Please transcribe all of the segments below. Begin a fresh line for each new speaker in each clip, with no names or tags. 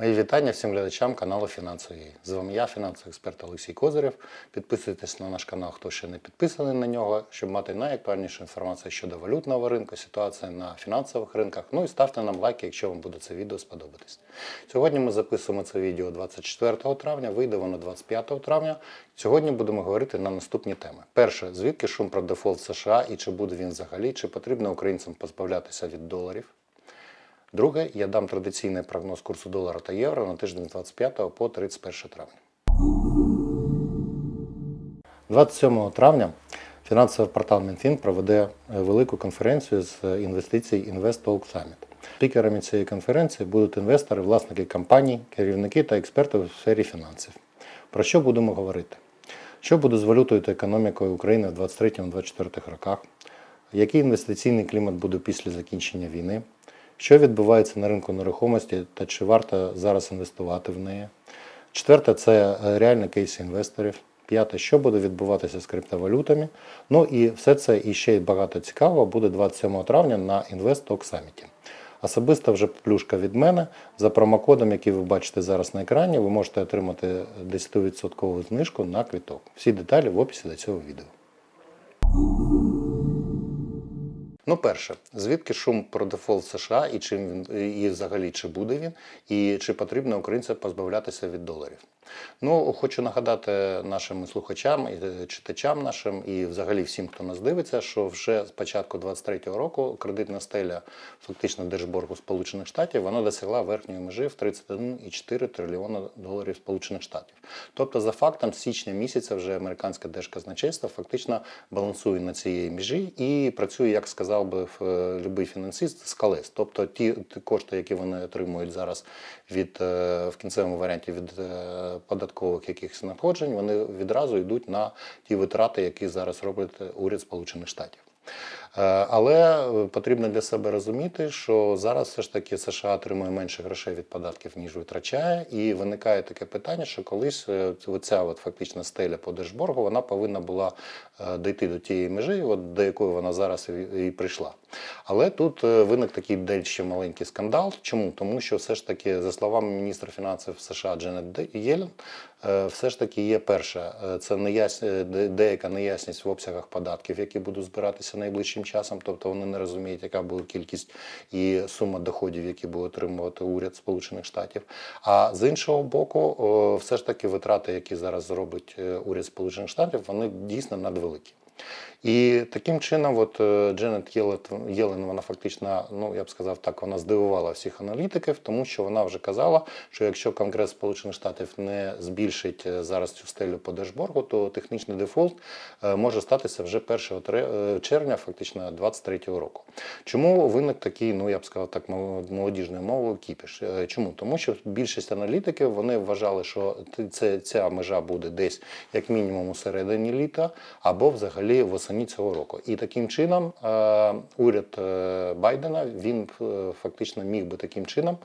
Мої вітання всім глядачам каналу Фінансові. З вами я, фінансовий експерт Олексій Козирєв. Підписуйтесь на наш канал, хто ще не підписаний на нього, щоб мати найактуальнішу інформацію щодо валютного ринку, ситуації на фінансових ринках. Ну і ставте нам лайки, якщо вам буде це відео сподобатись. Сьогодні ми записуємо це відео 24 травня, вийде воно 25 травня. Сьогодні будемо говорити на наступні теми. Перше, звідки шум про дефолт США і чи буде він взагалі, чи потрібно українцям позбавлятися від доларів. Друге, я дам традиційний прогноз курсу долара та євро на тиждень з 25 по 31 травня. 27 травня фінансовий портал Мінфін проведе е, велику конференцію з інвестицій Invest Talk Summit. Спікерами цієї конференції будуть інвестори, власники компаній, керівники та експерти у сфері фінансів. Про що будемо говорити? Що буде з валютою та економікою України в 2023-2024 роках? Який інвестиційний клімат буде після закінчення війни? Що відбувається на ринку нерухомості та чи варто зараз інвестувати в неї? Четверте це е, реальні кейси інвесторів. П'яте, що буде відбуватися з криптовалютами. Ну і все це і ще й багато цікавого буде 27 травня на Talk Summit. Особисто вже плюшка від мене. За промокодом, який ви бачите зараз на екрані, ви можете отримати 10% знижку на квіток. Всі деталі в описі до цього відео. Ну, перше, звідки шум про дефолт США і чим він і взагалі чи буде він, і чи потрібно українцям позбавлятися від доларів? Ну, хочу нагадати нашим слухачам і е, читачам нашим, і взагалі всім, хто нас дивиться, що вже з початку 23-го року кредитна стеля фактично держборгу Сполучених Штатів вона досягла верхньої межі в 31,4 трильйона доларів Сполучених Штатів. Тобто, за фактом, з січня місяця вже американське держказначейство фактично балансує на цієї межі і працює, як сказав би е, любий фінансист, з колес. Тобто ті кошти, які вони отримують зараз від е, в кінцевому варіанті від податкових якихось надходжень, вони відразу йдуть на ті витрати, які зараз робить уряд Сполучених Штатів. Е, Але потрібно для себе розуміти, що зараз все ж таки США отримує менше грошей від податків, ніж витрачає, і виникає таке питання, що колись е, оця от фактична стеля по держборгу вона повинна була е, дійти до тієї межі, от до якої вона зараз і, прийшла. Але тут е, виник такий дещо маленький скандал. Чому? Тому що все ж таки, за словами міністра фінансів США Дженет е, все ж таки є перше, е, це неяс... е, де- деяка неясність в обсягах податків, які будуть збиратися найближчим часом. Тобто вони не розуміють, яка була кількість і сума доходів, які буде отримувати уряд Сполучених Штатів. А з іншого боку, все ж таки витрати, які зараз зробить е, уряд Сполучених Штатів, вони дійсно надвеликі. І таким чином, от е, Дженет Єлен, вона фактично, ну я б сказав так, вона здивувала всіх аналітиків, тому що вона вже казала, що якщо Конгрес Сполучених Штатів не збільшить е, зараз цю стелю по держборгу, то технічний дефолт е, може статися вже 1 е, червня, фактично 23-го року. Чому виник такий, ну я б сказав так, молодіжною мовою кіпіш? Чому? Тому що більшість аналітиків вони вважали, що це, ця межа буде десь як мінімум у середині літа або взагалі восені цього року. І таким чином е, уряд е, Байдена він е, фактично міг би таким чином.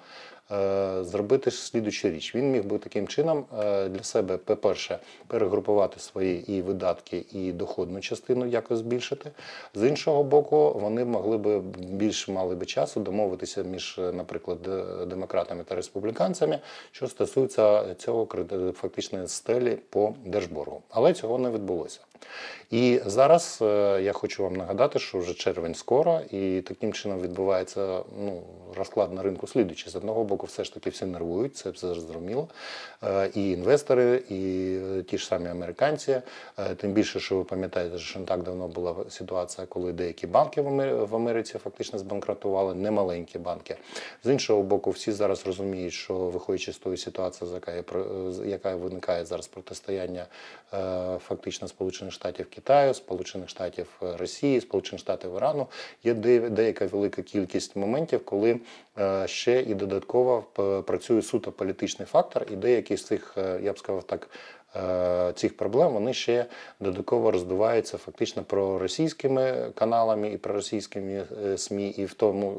Е, Зробити ж слідучу річ. Він міг би таким чином е, для себе, по-перше, перегрупувати свої і видатки, і доходну частину якось збільшити. З іншого боку, вони могли би більше мали би часу домовитися між, е, наприклад, демократами та республіканцями, що стосується цього фактичної стелі по держборгу. Але цього не відбулося. І зараз я хочу вам нагадати, що вже червень скоро, і таким чином відбувається ну, розклад на ринку слідуючий. З одного боку, все ж таки всі нервують, це все зрозуміло. Е, І інвестори, і е, ті ж самі американці. Е, Тим більше, що ви пам'ятаєте, що не так давно була ситуація, коли деякі банки в Америці фактично збанкрутували, немаленькі банки. З іншого боку, всі зараз розуміють, що виходячи з тої ситуації, яка виникає зараз протистояння фактично Сполучених Штатів Китаю, Сполучених Штатів Росії, Сполучених Штатів Ірану, є деяка велика кількість моментів, коли ще і додатково п- працює суто політичний фактор, і деякі з цих, е, я б сказав так, е, цих проблем вони ще додатково роздуваються фактично проросійськими каналами і проросійськими е, СМІ, і в тому,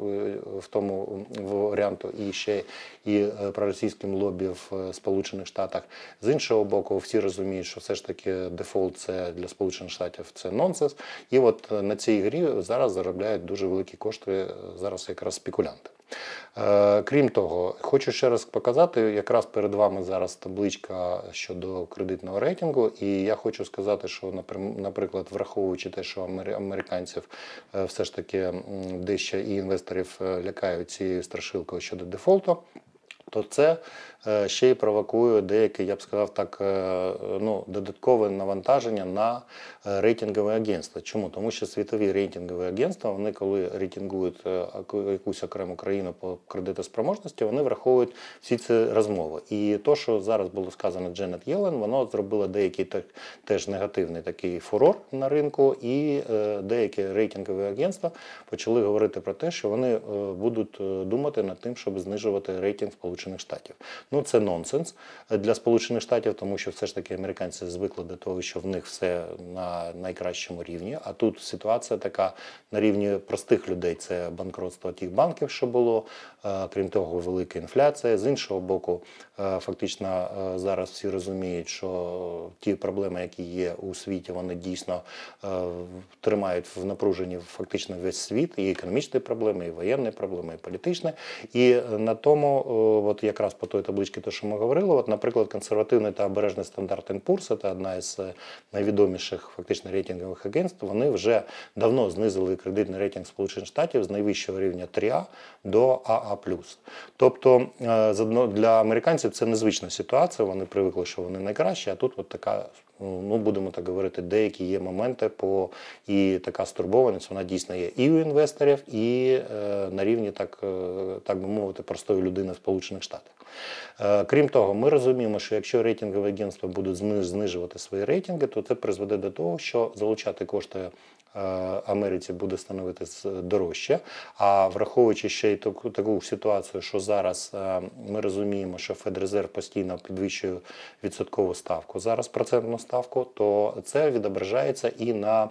в тому варіанту, і ще і проросійським лобі в Сполучених Штатах. З іншого боку, всі розуміють, що все ж таки дефолт це для Сполучених Штатів це нонсенс. І от на цій грі зараз заробляють дуже великі кошти зараз якраз спекулянти. Е, Крім того, хочу ще раз показати, якраз перед вами зараз табличка щодо кредитного рейтингу, і я хочу сказати, що, наприклад, враховуючи те, що американців е, все ж таки дещо і інвесторів е, лякають цією страшилкою щодо дефолту, то це ще й провокує деяке, я б сказав так, е, ну, додаткове навантаження на е, рейтингові агентства. Чому? Тому що світові рейтингові агентства, вони коли рейтингують е, якусь окрему країну по кредитоспроможності, вони враховують всі ці розмови. І то, що зараз було сказано Дженет Єлен, воно зробило деякий те- теж негативний такий фурор на ринку, і е, деякі рейтингові агентства почали говорити про те, що вони е, будуть е, думати над тим, щоб знижувати рейтинг Сполучених Штатів. Ну це нонсенс для Сполучених Штатів, тому що все ж таки американці звикли до того, що в них все на найкращому рівні. А тут ситуація така на рівні простих людей: це банкротство тих банків, що було. Е, Крім того, велика інфляція. З іншого боку, е, фактично е, зараз всі розуміють, що ті проблеми, які є у світі, вони дійсно тримають в напруженні фактично весь світ, і економічні проблеми, і воєнні проблеми, і політичні. І на тому, от якраз по той табличці, то що ми говорили, от, наприклад, консервативний та обережний стандарт Poor's, це одна із е, найвідоміших фактично рейтингових агентств. Вони вже давно знизили кредитний рейтинг Сполучених Штатів з найвищого рівня 3А до АА+. Тобто е, для американців це незвична ситуація. Вони привикли, що вони найкращі, а тут от така. Ну, будемо так говорити, деякі є моменти по і така стурбованість, вона дійсно є і у інвесторів, і е, на рівні, так, е, так би мовити, простої людини в Сполучених Штатах. Е, крім того, ми розуміємо, що якщо рейтингові агентства будуть знижувати свої рейтинги, то це призведе до того, що залучати кошти е, Америці буде становитись дорожче. А враховуючи ще й таку, таку ситуацію, що зараз е, ми розуміємо, що Федрезерв постійно підвищує відсоткову ставку, зараз процентну ставку, то це відображається і на е,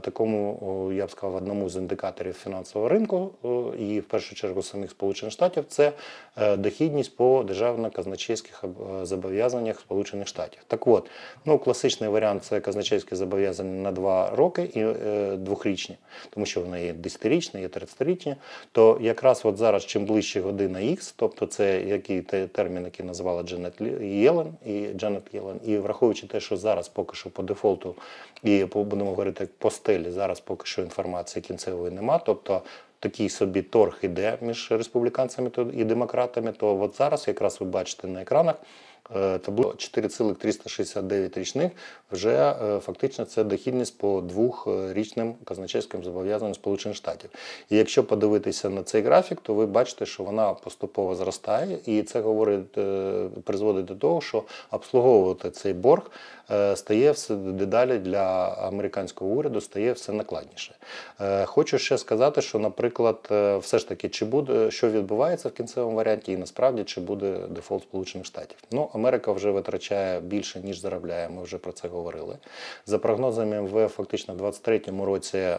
такому, я б сказав, одному з індикаторів фінансового ринку, і в першу чергу самих Сполучених Штатів, це е, дохідність по державно-казначейських е, зобов'язаннях Сполучених Штатів. Так от, ну класичний варіант це казначейські зобов'язання на два роки і е, двохрічні, тому що вони є 10-річні, є 30-річні. То якраз от зараз, чим ближче година Х, тобто це який те- термін, який називала Дженет Єлен і Дженет Єлен, і враховуючи те, що зараз поки що по дефолту і будемо говорити по стелі, зараз поки що інформації кінцевої нема. Тобто такий собі торг іде між республіканцями і демократами. То от зараз якраз ви бачите на екранах. Е, Табло 4,369 річних вже е, фактично це дохідність по двохрічним казначейським зобов'язанням Сполучених Штатів. І якщо подивитися на цей графік, то ви бачите, що вона поступово зростає, і це говорить е, призводить до того, що обслуговувати цей борг е, стає все дедалі для американського уряду стає все накладніше. Е, Хочу ще сказати, що, наприклад, е, все ж таки, чи буде що відбувається в кінцевому варіанті, і насправді чи буде дефолт Сполучених Штатів. Ну, Америка вже витрачає більше ніж заробляє. Ми вже про це говорили. За прогнозами МВФ, фактично в 2023 році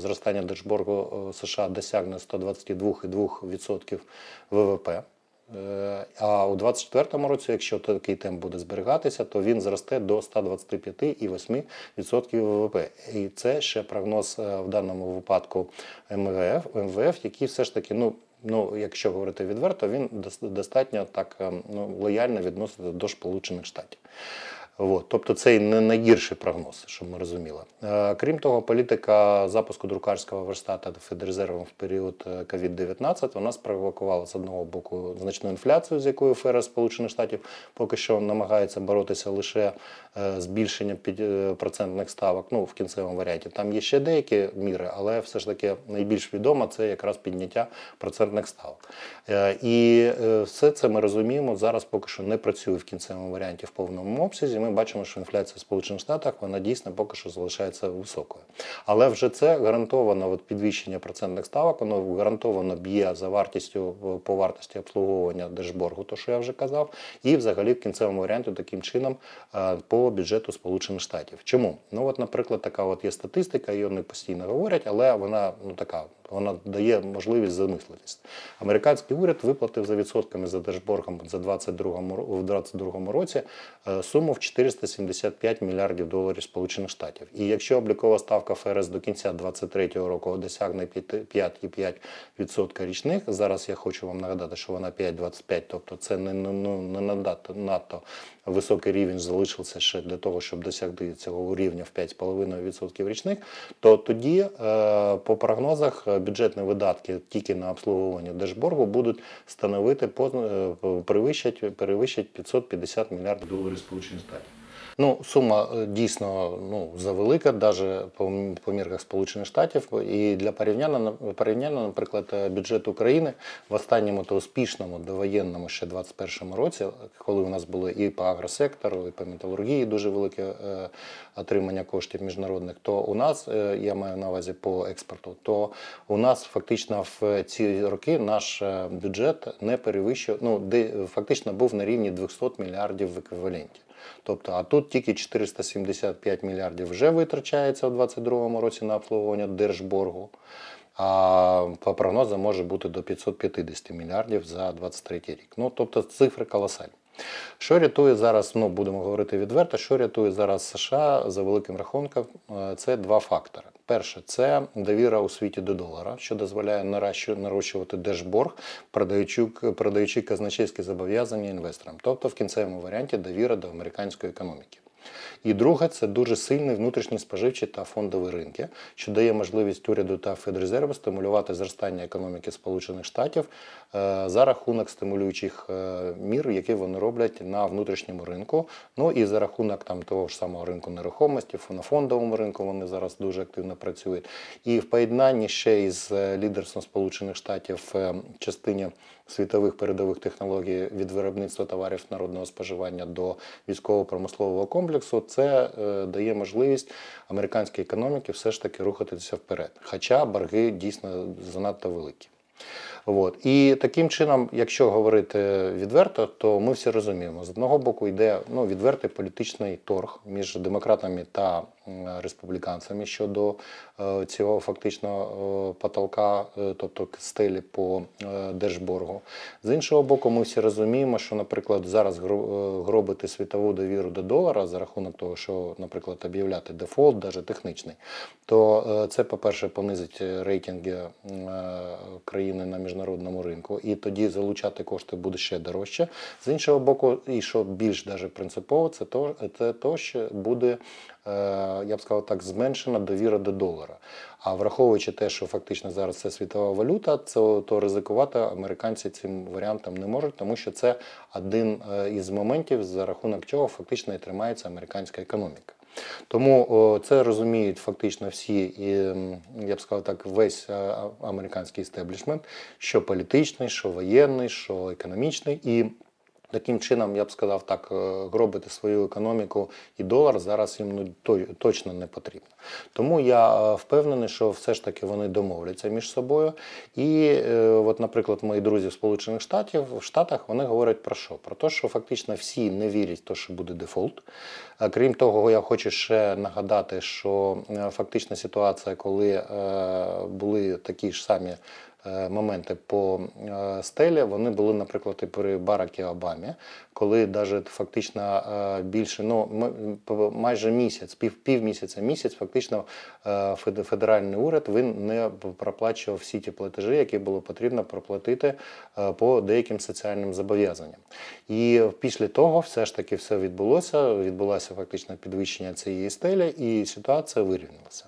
зростання держборгу е, США досягне 122,2% ВВП. Е, А у 2024 році, якщо такий темп буде зберігатися, то він зросте до 125,8% ВВП. І це ще прогноз е, в даному випадку МВФ, МВФ який все ж таки, ну. Ну, якщо говорити відверто, він дос- достатньо так е, ну, лояльно відноситься до Сполучених Штатів. От, тобто це і не найгірший прогноз, щоб ми розуміли. Е, Крім того, політика запуску друкарського верстата Федрезервом в період е, COVID-19 вона спровокувала з одного боку значну інфляцію, з якою ФРС Сполучених Штатів поки що намагається боротися лише е, збільшенням е, процентних ставок. Ну в кінцевому варіанті там є ще деякі міри, але все ж таки найбільш відома це якраз підняття процентних ставок. Е, І е, все це ми розуміємо зараз поки що не працює в кінцевому варіанті в повному обсязі. Ми бачимо, що інфляція в Сполучених Штатах вона дійсно поки що залишається високою. Але вже це гарантовано от підвищення процентних ставок, воно гарантовано б'є за вартістю по вартості обслуговування держборгу, то що я вже казав, і взагалі в кінцевому варіанті таким чином е, по бюджету Сполучених Штатів. Чому? Ну от, наприклад, така от є статистика, її вони постійно говорять, але вона ну така вона дає можливість замислитись. Американський уряд виплатив за відсотками за держборгом за 22 ро- в 2022 році е, суму в 475 мільярдів доларів Сполучених Штатів. І якщо облікова ставка ФРС до кінця 2023 року досягне 5,5% річних, зараз я хочу вам нагадати, що вона 5,25, тобто це не, не, ну, не надто, надто високий рівень залишився ще для того, щоб досягти цього рівня в 5,5% річних, то тоді, е, по прогнозах, е, бюджетні видатки тільки на обслуговування держборгу будуть становити е, перевищать 550 мільярдів доларів Сполучених Штатів. Ну, сума е, дійсно ну, завелика, навіть по, мірках Сполучених Штатів. І для порівняння, порівняння, наприклад, е, бюджет України в останньому то успішному довоєнному ще 21 році, коли у нас були і по агросектору, і по металургії дуже велике е, отримання коштів міжнародних, то у нас, я маю на увазі по експорту, то у нас фактично в ці роки наш бюджет не перевищив, ну, де фактично був на рівні 200 мільярдів в еквіваленті. Тобто, а тут тільки 475 мільярдів вже витрачається у 2022 році на обслуговування держборгу. А по прогнозам може бути до 550 мільярдів за 2023 рік. Ну тобто цифри колосальні. Що рятує зараз, ну будемо говорити відверто, що рятує зараз США за великим рахунком, е, це два фактори. Перше, це довіра у світі до долара, що дозволяє нарощувати держборг, продаючи, продаючи казначейські зобов'язання інвесторам. Тобто, в кінцевому варіанті довіра до американської економіки. І друге, це дуже сильний внутрішній споживчий та фондовий ринки, що дає можливість уряду та Федрезерву стимулювати зростання економіки Сполучених Штатів е, за рахунок стимулюючих е, мір, які вони роблять на внутрішньому ринку. Ну і за рахунок там того ж самого ринку нерухомості, на фондовому ринку вони зараз дуже активно працюють. І в поєднанні ще із е, лідерством Сполучених Штатів в частині світових передових технологій від виробництва товарів народного споживання до військово-промислового комплексу, це е, дає можливість американській економіці все ж таки рухатися вперед. Хоча борги дійсно занадто великі. От. І таким чином, якщо говорити відверто, то ми всі розуміємо, з одного боку йде ну, відвертий політичний торг між демократами та республіканцями щодо е, цього фактично е, потолка, е, тобто стелі по е, держборгу. З іншого боку, ми всі розуміємо, що, наприклад, зараз е, гробити світову довіру до долара за рахунок того, що, наприклад, об'являти дефолт, навіть технічний, то е, це, по-перше, понизить рейтинги е, країни на міжнародному ринку, і тоді залучати кошти буде ще дорожче. З іншого боку, і що більш даже принципово, це то, це то що буде, е, я б сказав так, зменшена довіра до долара. А враховуючи те, що фактично зараз це світова валюта, це, то ризикувати американці цим варіантом не можуть, тому що це один е, із моментів, за рахунок чого фактично і тримається американська економіка. Тому це розуміють фактично всі, і, я б сказав так, весь е, американський істеблішмент, що політичний, що воєнний, що економічний. І таким чином, я б сказав так, е, гробити свою економіку і долар зараз їм ну, точно не потрібно. Тому я е, впевнений, що все ж таки вони домовляться між собою. І, е, от, наприклад, мої друзі в Сполучених Штатів в Штатах вони говорять про що? Про те, що фактично всі не вірять в те, що буде дефолт. Крім того, я хочу ще нагадати, що фактична ситуація, коли були такі ж самі моменти по е, стелі, вони були, наприклад, і при Баракі Обамі, коли навіть фактично е, більше, ну майже місяць, пів, півмісяця, місяць, фактично е, федеральний уряд він не проплачував всі ті платежі, які було потрібно проплатити е, по деяким соціальним зобов'язанням. І після того все ж таки все відбулося. Відбулося фактично підвищення цієї стелі, і ситуація вирівнялася.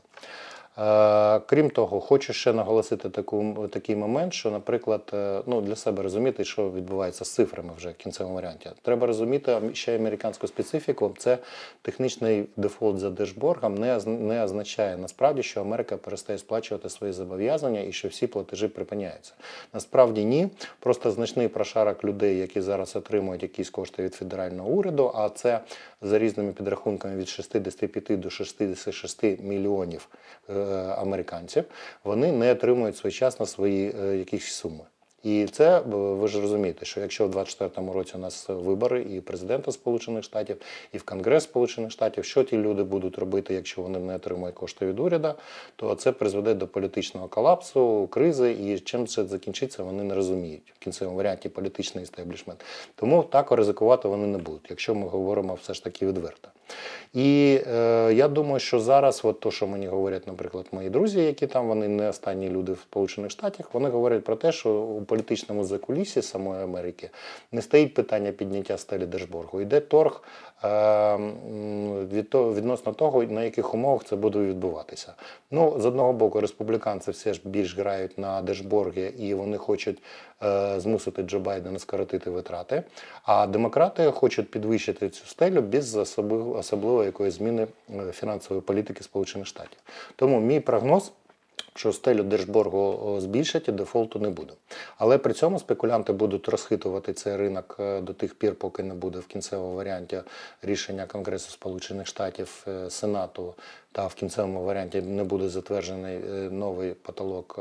Е, Крім того, хочу ще наголосити таку, такий момент, що, наприклад, е, ну, для себе розуміти, що відбувається з цифрами вже в кінцевому варіанті. Треба розуміти ще американську специфіку. Це технічний дефолт за держборгом не, не означає насправді, що Америка перестає сплачувати свої зобов'язання і що всі платежі припиняються. Насправді ні. Просто значний прошарок людей, які зараз отримують якісь кошти від федерального уряду, а це за різними підрахунками від 65 до 66 мільйонів е, американців, вони не отримують своєчасно свої е, якісь суми. І це е, ви ж розумієте, що якщо в 24-му році у нас вибори і президента Сполучених Штатів, і в Конгрес Сполучених Штатів, що ті люди будуть робити, якщо вони не отримують кошти від уряду, то це призведе до політичного колапсу, кризи, і чим це закінчиться, вони не розуміють в кінцевому варіанті політичний істеблішмент. Тому так ризикувати вони не будуть, якщо ми говоримо все ж таки відверто. І е, я думаю, що зараз, от то, що мені говорять, наприклад, мої друзі, які там вони не останні люди в Сполучених Штатах, вони говорять про те, що у політичному закулісі самої Америки не стоїть питання підняття стелі Держборгу. Йде торг е, від того, відносно того, на яких умовах це буде відбуватися. Ну, з одного боку, республіканці все ж більш грають на держборги, і вони хочуть змусити Джо Байдена скоротити витрати. А демократи хочуть підвищити цю стелю без особливо, особливо якоїсь зміни е, фінансової політики Сполучених Штатів. Тому мій прогноз. Що стелю держборгу збільшать і дефолту не буде. Але при цьому спекулянти будуть розхитувати цей ринок е, до тих пір, поки не буде в кінцевому варіанті рішення Конгресу Сполучених Штатів, е, Сенату та в кінцевому варіанті не буде затверджений е, новий потолок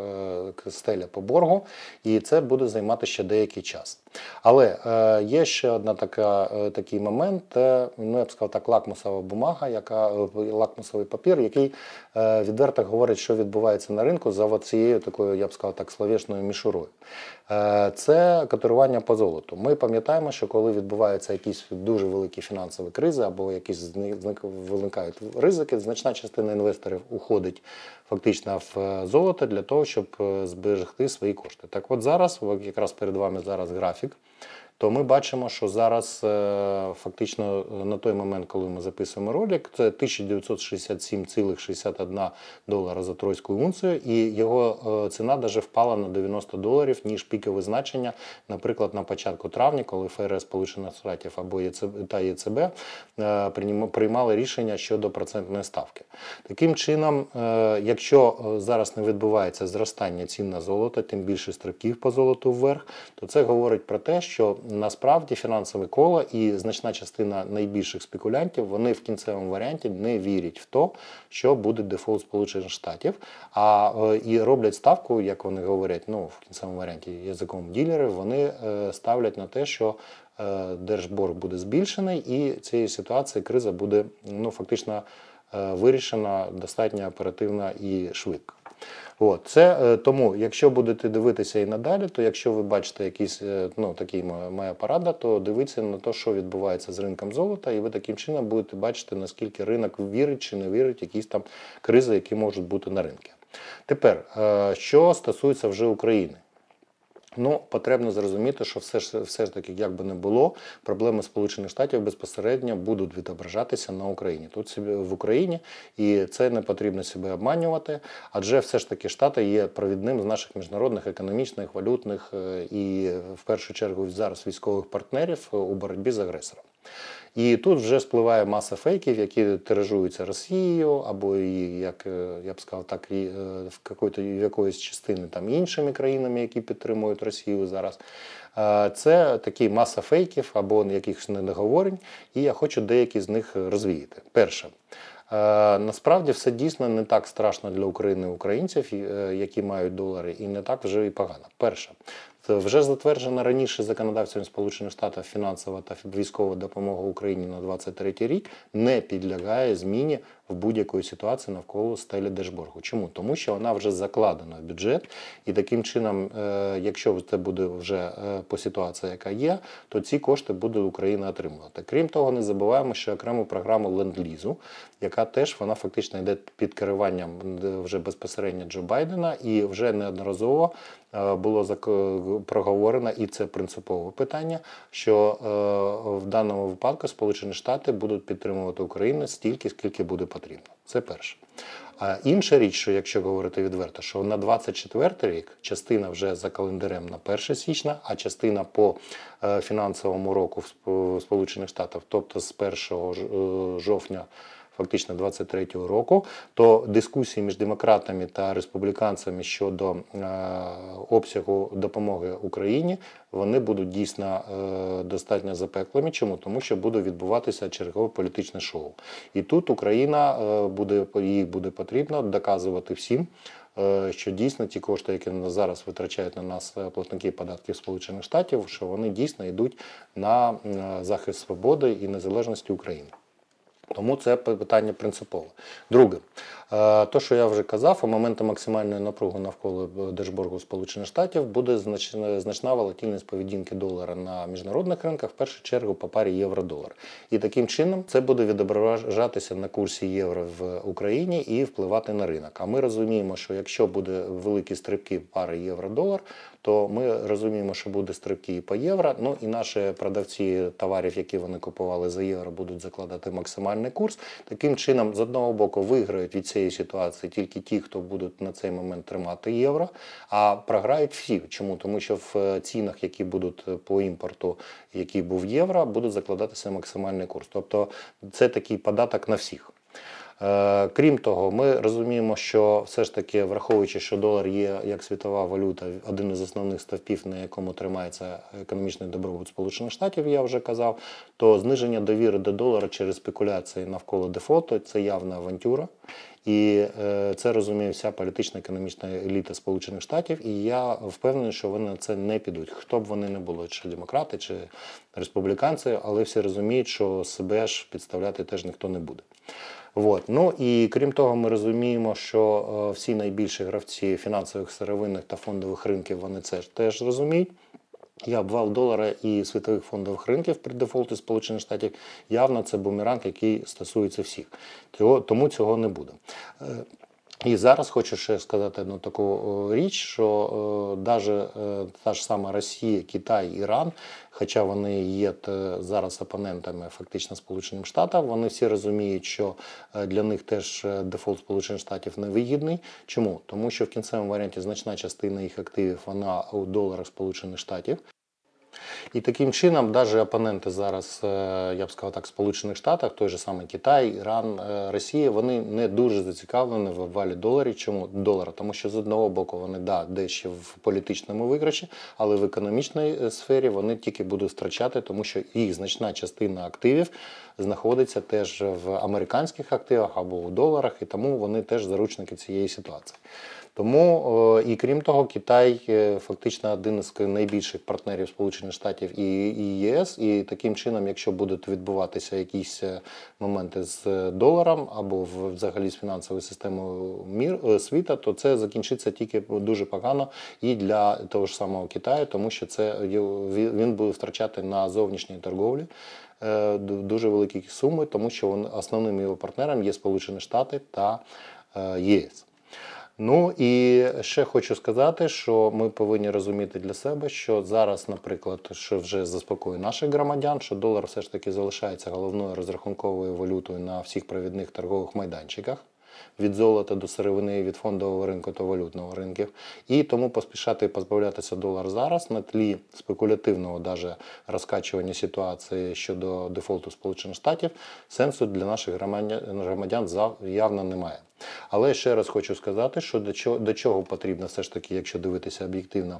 е, стеля по боргу, і це буде займати ще деякий час. Але е, є ще одна така такий момент. Ну я б сказав так, лакмусова бумага, яка лакмусовий папір, який відверто говорить, що відбувається на ринку за цією такою, я б сказав так, словесною мішурою. Це котирування по золоту. Ми пам'ятаємо, що коли відбуваються якісь дуже великі фінансові кризи або якісь виникають ризики, значна частина інвесторів уходить фактично в е, золото для того, щоб е, зберегти свої кошти. Так от зараз, якраз перед вами зараз графік. То ми бачимо, що зараз е, фактично на той момент, коли ми записуємо ролик, це 1967,61 долара за тройську унцію, і його е, ціна навіть впала на 90 доларів, ніж пікове значення, наприклад, на початку травня, коли ФРС Сполучених Штатів або ЄЦБ та ЄЦБ е, приймали рішення щодо процентної ставки. Таким чином, якщо зараз не відбувається зростання цін на золото, тим більше стрибків по золоту вверх, то це говорить про те, що насправді фінансове коло і значна частина найбільших спекулянтів вони в кінцевому варіанті не вірять в те, що буде дефолт Сполучених Штатів, а е, і роблять ставку, як вони говорять, ну в кінцевому варіанті язиком ділерів, вони е, ставлять на те, що е, держборг буде збільшений, і цієї ситуації криза буде ну фактично вирішена достатньо оперативно і швидко. От це е, тому, якщо будете дивитися і надалі, то якщо ви бачите якісь е, ну такі моя, порада, то дивіться на те, що відбувається з ринком золота, і ви таким чином будете бачити, наскільки ринок вірить чи не вірить, якісь там кризи, які можуть бути на ринку. Тепер, е, що стосується вже України. Ну, потрібно зрозуміти, що все ж все ж таки, як би не було, проблеми Сполучених Штатів безпосередньо будуть відображатися на Україні. Тут в Україні, і це не потрібно себе обманювати, адже все ж таки Штати є провідним з наших міжнародних економічних, валютних е, і в першу чергу зараз військових партнерів у боротьбі з агресором. І тут вже спливає маса фейків, які тиражуються Росією, або і, як е, я б сказав, так і е, в какої-то в якоїсь частини там іншими країнами, які підтримують Росію зараз. Е, Це такі маса фейків або якихось недоговорень, і я хочу деякі з них розвіяти. Перше. Насправді все дійсно не так страшно для України українців, які мають долари, і не так вже і погано. Перше, вже затверджена раніше законодавцем Сполучених Штатів фінансова та військова допомога Україні на 23 рік не підлягає зміні в будь-якої ситуації навколо стелі Держборгу. Чому? Тому що вона вже закладена в бюджет, і таким чином, е, якщо це буде вже е, по ситуації, яка є, то ці кошти буде Україна отримувати. Крім того, не забуваємо, що окрему програму ленд-лізу, яка теж вона фактично йде під керуванням е, вже безпосередньо Джо Байдена, і вже неодноразово було проговорено, і це принципове питання, що в даному випадку Сполучені Штати будуть підтримувати Україну стільки, скільки буде потрібно. Це перше. А інша річ, що якщо говорити відверто, що на 24 рік частина вже за календарем на 1 січня, а частина по е, фінансовому року в Сп- Сполучених Штатах, тобто з 1 е, жовтня фактично 23-го року, то дискусії між демократами та республіканцями щодо е, обсягу допомоги Україні вони будуть дійсно е, достатньо запеклими. Чому? Тому що буде відбуватися чергове політичне шоу. І тут Україна е, буде їй буде потрібно доказувати всім. що дійсно ті кошти, які на- зараз витрачають на нас платники податків Сполучених Штатів, що вони дійсно йдуть на захист свободи і незалежності України. Тому це питання принципове. Друге, е, то, що я вже казав, у моменти максимальної напруги навколо Держборгу Сполучених Штатів буде значна, значна волатильність поведінки долара на міжнародних ринках, в першу чергу по парі євро-долар. І таким чином це буде відображатися на курсі євро в Україні і впливати на ринок. А ми розуміємо, що якщо буде великі стрибки пари євро-долар, то ми розуміємо, що буде стрибки і по євро. Ну і наші продавці товарів, які вони купували за євро, будуть закладати максимальний курс. Таким чином, з одного боку, виграють від цієї ситуації тільки ті, хто будуть на цей момент тримати євро, а програють всі. Чому? Тому що в е, цінах, які будуть по імпорту, який був євро, буде закладатися максимальний курс. Тобто це такий податок на всіх. Е, Крім того, ми розуміємо, що все ж таки, враховуючи, що долар є як світова валюта, один із основних стовпів, на якому тримається економічний добробут Сполучених Штатів, я вже казав, то зниження довіри до долара через спекуляції навколо дефолту це явна авантюра. І е, це розуміє вся політична економічна еліта Сполучених Штатів. І я впевнений, що вони на це не підуть. Хто б вони не були, чи демократи, чи республіканці, але всі розуміють, що себе ж підставляти теж ніхто не буде. Вот. Ну і крім того, ми розуміємо, що е, всі найбільші гравці фінансових сировинних та фондових ринків вони це ж теж розуміють. І обвал долара і світових фондових ринків при дефолті Сполучених Штатів явно це бумеранг, який стосується всіх. Цього, тому цього не буде. Е, І зараз хочу ще сказати одну таку річ, що навіть та ж сама Росія, Китай, Іран, хоча вони є те, зараз опонентами фактично Сполученим Штатам, вони всі розуміють, що е, для них теж е, дефолт Сполучених Штатів невигідний. Чому? Тому що в кінцевому варіанті значна частина їх активів вона у доларах Сполучених Штатів. І таким чином, навіть опоненти зараз, е, я б сказав так, Сполучених Штатах, той же самий Китай, Іран, е, Росія, вони не дуже зацікавлені в обвалі доларів. Чому долара? Тому що з одного боку вони да, дещо в політичному виграші, але в економічній е, сфері вони тільки будуть втрачати, тому що їх значна частина активів знаходиться теж в американських активах або у доларах, і тому вони теж заручники цієї ситуації. Тому і крім того, Китай е, фактично один із найбільших партнерів Сполучених Штатів і, ЄС. І таким чином, якщо будуть відбуватися якісь е, моменти з е, доларом або взагалі з фінансовою системою мір світа, то це закінчиться тільки дуже погано і для того ж самого Китаю, тому що це він буде втрачати на зовнішній торговлі. Дуже великі суми, тому що він, основним його партнером є Сполучені Штати та ЄС. Ну і ще хочу сказати, що ми повинні розуміти для себе, що зараз, наприклад, що вже заспокоює наших громадян, що долар все ж таки залишається головною розрахунковою валютою на всіх провідних торгових майданчиках. Від золота до сировини, від фондового ринку до валютного ринків. І тому поспішати позбавлятися долар зараз на тлі спекулятивного даже розкачування ситуації щодо дефолту Сполучених Штатів сенсу для наших громадян явно немає. Але ще раз хочу сказати, що до чого, потрібно все ж таки, якщо дивитися об'єктивно,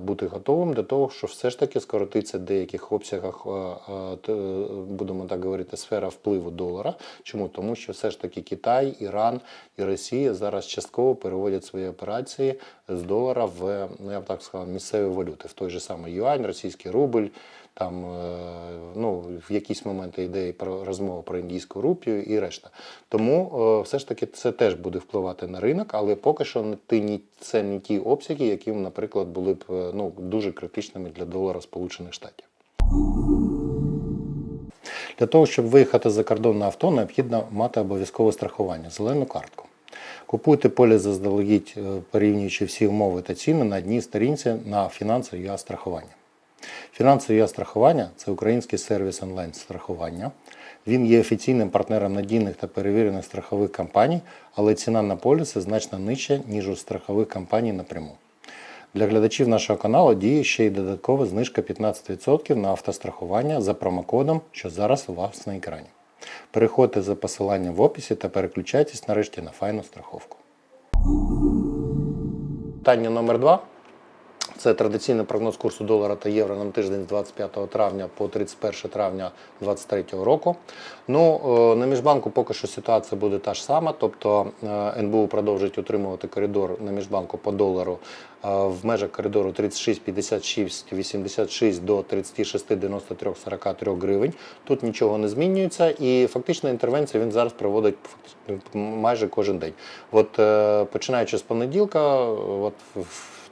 бути готовим до того, що все ж таки скоротиться в деяких обсягах, е, е, е, будемо так говорити, сфера впливу долара. Чому? Тому що все ж таки Китай, Іран і Росія зараз частково переводять свої операції з долара в, ну я б так сказав, місцеві валюти, в той же самий юань, російський рубль. Там е, ну, в якісь моменти йде і про розмова про індійську рупію і решта. Тому е, все ж таки це теж буде впливати на ринок, але поки що ні, це не ті обсяги, які, наприклад, були б е, ну, дуже критичними для долара Сполучених Штатів. Для того, щоб виїхати за кордон на авто, необхідно мати обов'язкове страхування зелену картку. Купуйте поліс заздалегідь, е, порівнюючи всі умови та ціни на одній сторінці на фінансові страхування. Фінансове ЮА страхування це український сервіс онлайн страхування. Він є офіційним партнером надійних та перевірених страхових компаній, але ціна на поліси значно нижча, ніж у страхових компаній напряму. Для глядачів нашого каналу діє ще й додаткова знижка 15% на автострахування за промокодом, що зараз у вас на екрані. Переходьте за посиланням в описі та переключайтесь нарешті на файну страховку. Питання номер два. Це традиційний прогноз курсу долара та євро на тиждень з 25 травня по 31 травня 2023 року. Ну, е, на міжбанку поки що ситуація буде та ж сама, тобто е, НБУ продовжить утримувати коридор на міжбанку по долару е, в межах коридору 36, 56, 86 до 36, 93, 43 гривень. Тут нічого не змінюється, і фактично інтервенцію він зараз проводить майже кожен день. От починаючи з понеділка, от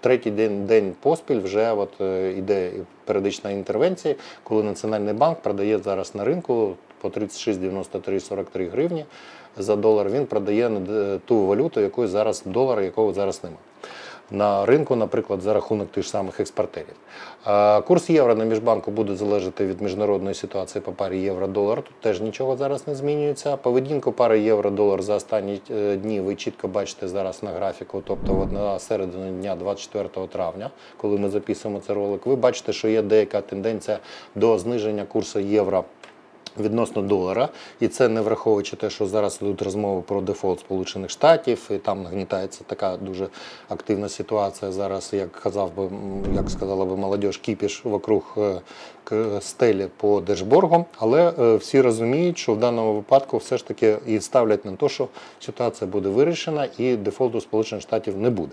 третій день, день поспіль вже от, іде періодична інтервенція, коли Національний банк продає зараз на ринку по 36,93-43 гривні за долар. Він продає на ту валюту, якої зараз долар, якого зараз немає. На ринку, наприклад, за рахунок тих самих експортерів. Курс євро на міжбанку буде залежати від міжнародної ситуації по парі євро-долар. Тут теж нічого зараз не змінюється. Поведінку пари євро-долар за останні е, дні ви чітко бачите зараз на графіку, тобто от на середину дня 24 травня, коли ми записуємо цей ролик, ви бачите, що є деяка тенденція до зниження курсу євро відносно долара, і це не враховуючи те, що зараз йдуть розмови про дефолт Сполучених Штатів, і там нагнітається така дуже активна ситуація. Зараз, як казав би, як сказала би молодіж, кіпіш вокруг е, стелі по держборгу. Але е, всі розуміють, що в даному випадку все ж таки і ставлять на те, що ситуація буде вирішена і дефолту Сполучених Штатів не буде.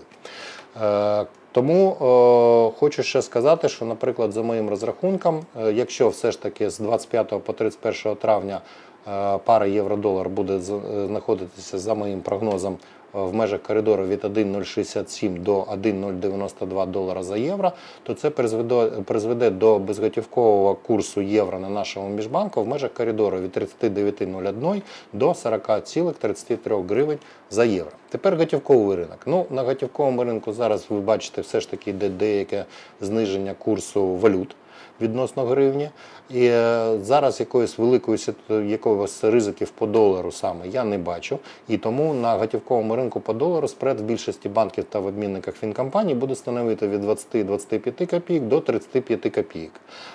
Тому е, хочу ще сказати, що, наприклад, за моїм розрахунком, е, якщо все ж таки з 25 по 31 травня е, пара євро-долар буде е, знаходитися за моїм прогнозом в межах коридору від 1,067 до 1,092 долара за євро, то це призведе, призведе до безготівкового курсу євро на нашому міжбанку в межах коридору від 39,01 до 40,33 гривень за євро. Тепер готівковий ринок. Ну, на готівковому ринку зараз ви бачите, все ж таки йде деяке зниження курсу валют відносно гривні. І е, зараз якоїсь великої якогось ризиків по долару саме я не бачу. І тому на готівковому ринку по долару спред в більшості банків та в обмінниках фінкомпаній буде становити від 20-25 копійок до 35 копійок.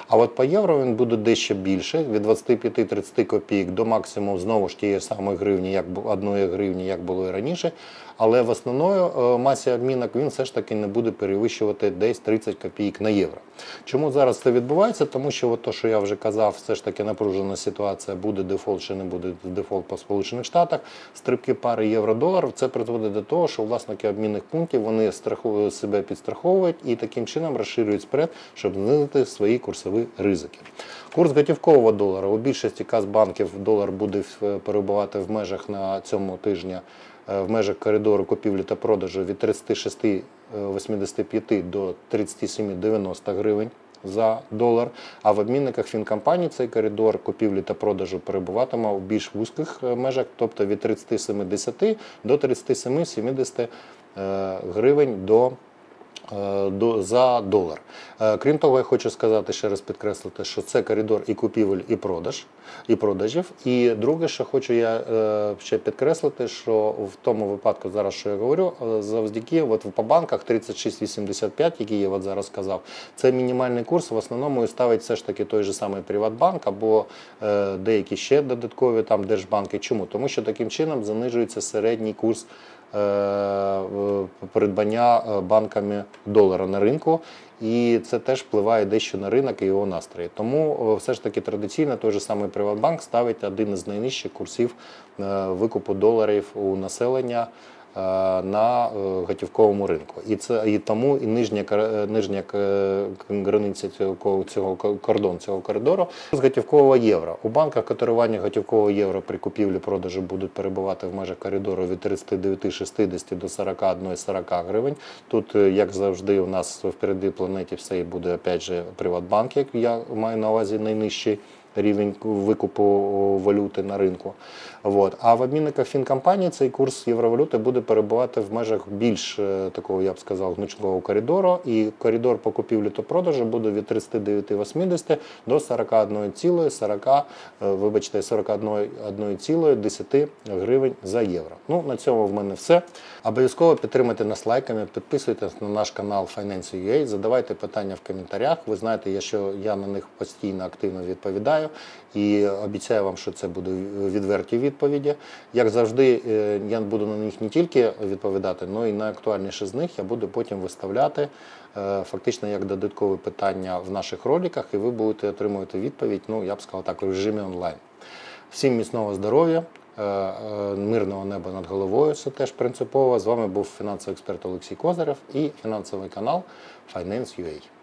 А от по євро він буде дещо більше, від 25-30 копійок до максимум знову ж тієї самої гривні, як одної гривні, як було і раніше. Але в основної е, масі обмінок він все ж таки не буде перевищувати десь 30 копійок на євро. Чому зараз це відбувається? Тому що от то, що я вже казав, все ж таки напружена ситуація, буде дефолт чи не буде дефолт по Сполучених Штатах. Стрибки пари євро-долар це призводить до того, що власники обмінних пунктів вони страховують себе підстраховують і таким чином розширюють спред, щоб знизити свої курсові ризики. Курс готівкового долара у більшості казбанків долар буде е, перебувати в межах на цьому тижні в межах коридору купівлі та продажу від 36,85 до 37,90 гривень за долар. А в обмінниках фінкомпаній цей коридор купівлі та продажу перебуватиме у більш вузьких е, межах, тобто від 37,10 до 37,70 е, гривень е, до, за долар. Е, Крім того, я хочу сказати, ще раз підкреслити, що це коридор і купівель, і продаж, і продажів. І друге, що хочу я е, ще підкреслити, що в тому випадку, зараз що я говорю, е, завдяки от по банках 36,85, який я от зараз сказав, це мінімальний курс. В основному і ставить все ж таки той же самий Приватбанк або е, деякі ще додаткові там держбанки. Чому? Тому що таким чином занижується середній курс е, придбання е, банками долара на ринку, і це теж впливає дещо на ринок і його настрої. Тому е, все ж таки традиційно той же самий Приватбанк ставить один із найнижчих курсів е, викупу доларів у населення. Е, На е, готівковому ринку, і це і тому і нижня е, нижня границя цього цього кордон цього коридору з готівкового євро. У банках котирування готівкового євро при купівлі продажу будуть перебувати в межах коридору від 39,60 до 41,40 гривень. Тут, як завжди, у нас впереді планеті все і буде опять же Приватбанк, як я маю на увазі найнижчий рівень викупу валюти на ринку. От. А в обмінниках фінкомпаній цей курс євровалюти буде перебувати в межах більш е, такого, я б сказав, гнучкового коридору. І коридор по купівлі та продажу буде від 39,80 до 41,40, е, вибачте, 41,10 гривень за євро. Ну, на цьому в мене все. Обов'язково підтримайте нас лайками, підписуйтесь на наш канал Finance.ua, задавайте питання в коментарях. Ви знаєте, я що я на них постійно активно відповідаю. І обіцяю вам, що це будуть відверті відповіді. Як завжди, е, я буду на них не тільки відповідати, але й найактуальніше з них я буду потім виставляти е, фактично як додаткові питання в наших роликах, і ви будете отримувати відповідь, ну я б сказав так, в режимі онлайн. Всім міцного здоров'я, е, мирного неба над головою. Це теж принципово. З вами був фінансовий експерт Олексій Козарев і фінансовий канал Finance.ua.